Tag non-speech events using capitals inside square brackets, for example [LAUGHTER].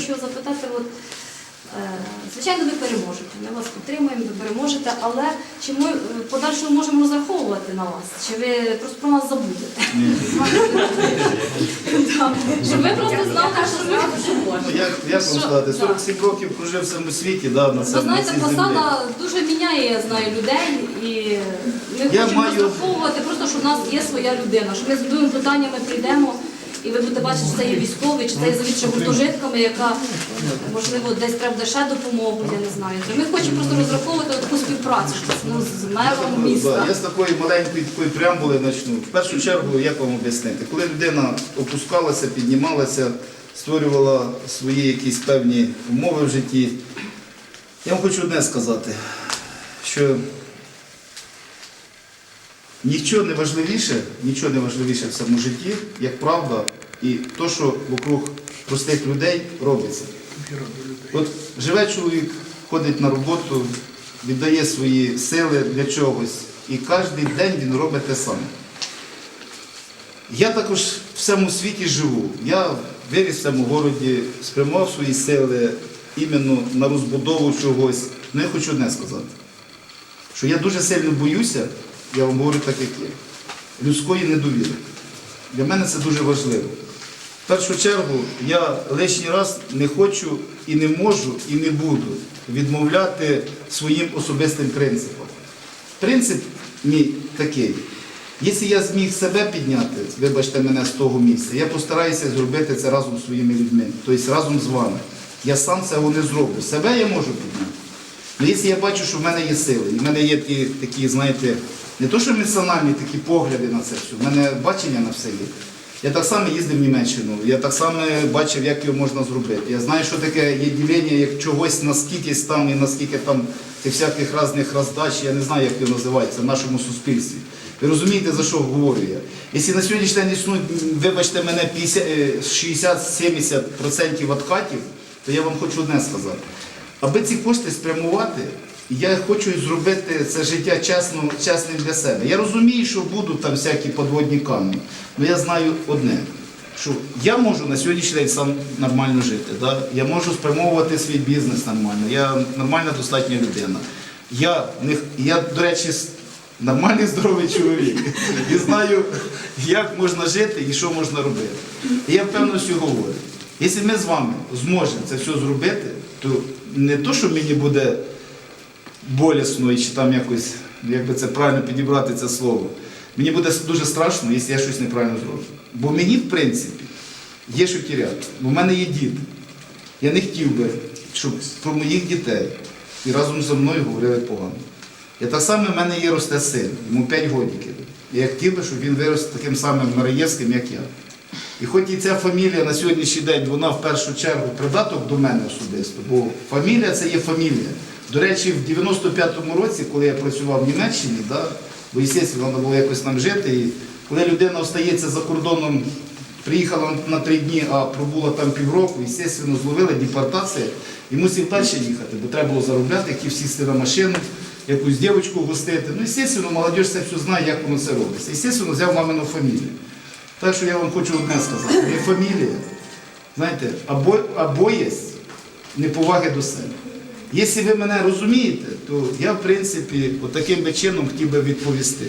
хочу запитати, от, е, звичайно, ви переможете. Ми вас підтримуємо, ви переможете, але чи ми е, в подальшому можемо розраховувати на вас? Чи ви просто про нас забудете? [LAUGHS] Щоб ви просто знали, що ми Ну, як, вам сказати, 47 років прожив в цьому світі, да, на Ви знаєте, на цій землі. посада дуже міняє, я знаю, людей, і ми Я хочемо маю- розраховувати просто, що в нас є своя людина, що ми з любими питаннями прийдемо, і ви будете бачити, чи це є військовий, чи це є завідча гуртожитками, яка, можливо, десь треба ще допомогу, я не знаю. Ми хочемо просто розраховувати таку співпрацю ну, з мером міста. Я з такої маленької такої преамбули почну. В першу чергу, як вам об'яснити, коли людина опускалася, піднімалася, створювала свої якісь певні умови в житті, я вам хочу одне сказати, що нічого не важливіше, нічого не важливіше в цьому житті, як правда, і то, що вокруг простих людей робиться. От живе чоловік, ходить на роботу, віддає свої сили для чогось, і кожен день він робить те саме. Я також в цьому світі живу. Я виріс в цьому городі, спрямував свої сили іменно на розбудову чогось. Ну я хочу одне сказати, що я дуже сильно боюся, я вам говорю так, як є, людської недовіри. Для мене це дуже важливо. В першу чергу я лишній раз не хочу і не можу, і не буду відмовляти своїм особистим принципам. Принцип мій такий. Якщо я зміг себе підняти, вибачте мене з того місця, я постараюся зробити це разом з своїми людьми, тобто разом з вами. Я сам цього не зроблю. Себе я можу підняти. Але якщо я бачу, що в мене є сили, і в мене є ті, такі, знаєте, не то, що емоціональні такі погляди на це все, в мене бачення на все є. Я так само їздив в Німеччину, я так само бачив, як його можна зробити. Я знаю, що таке є ділення, як чогось наскільки там і наскільки там тих всяких різних роздач, я не знаю, як його називається в нашому суспільстві. Ви розумієте, за що говорю я? Якщо на сьогоднішній день існують, вибачте мене, 50, е, 60-70% откатів, то я вам хочу одне сказати. Аби ці кошти спрямувати, я хочу зробити це життя чесно, чесним для себе. Я розумію, що будуть там всякі подводні камні, але я знаю одне, що я можу на сьогоднішній день сам нормально жити. Да? Я можу спрямовувати свій бізнес нормально, я нормальна достатня людина. Я, не, я до речі, нормальний здоровий чоловік і знаю, як можна жити і що можна робити. І я впевненості говорю. Якщо ми з вами зможемо це все зробити, то не то, що мені буде болісно і чи там якось, як це правильно підібрати це слово. Мені буде дуже страшно, якщо я щось неправильно зроблю. Бо мені, в принципі, є що тіряти. Бо в мене є діти. Я не хотів би, щоб про моїх дітей і разом зі мною говорили погано. І так само в мене є росте син, йому 5 годиків. Я хотів би, щоб він вирос таким самим Мараєвським, як я. І хоч і ця фамілія на сьогоднішній день, вона в першу чергу придаток до мене особисто, бо фамілія це є фамілія. До речі, в 95-му році, коли я працював в Німеччині, да, бо, звісно, треба було якось там жити, і коли людина остається за кордоном, приїхала на три дні, а пробула там півроку, і, звісно, зловила депортація, і мусив далі їхати, бо треба було заробляти, як і всі на машину, якусь дівчинку гостити. Ну, звісно, молодь це все знає, як воно це робиться. Звісно, взяв мамину фамілію. Так що я вам хочу одне сказати. Не фамілія, знаєте, або, або є неповаги до себе. Якщо ви мене розумієте, то я, в принципі, от таким би чином хотів би відповісти.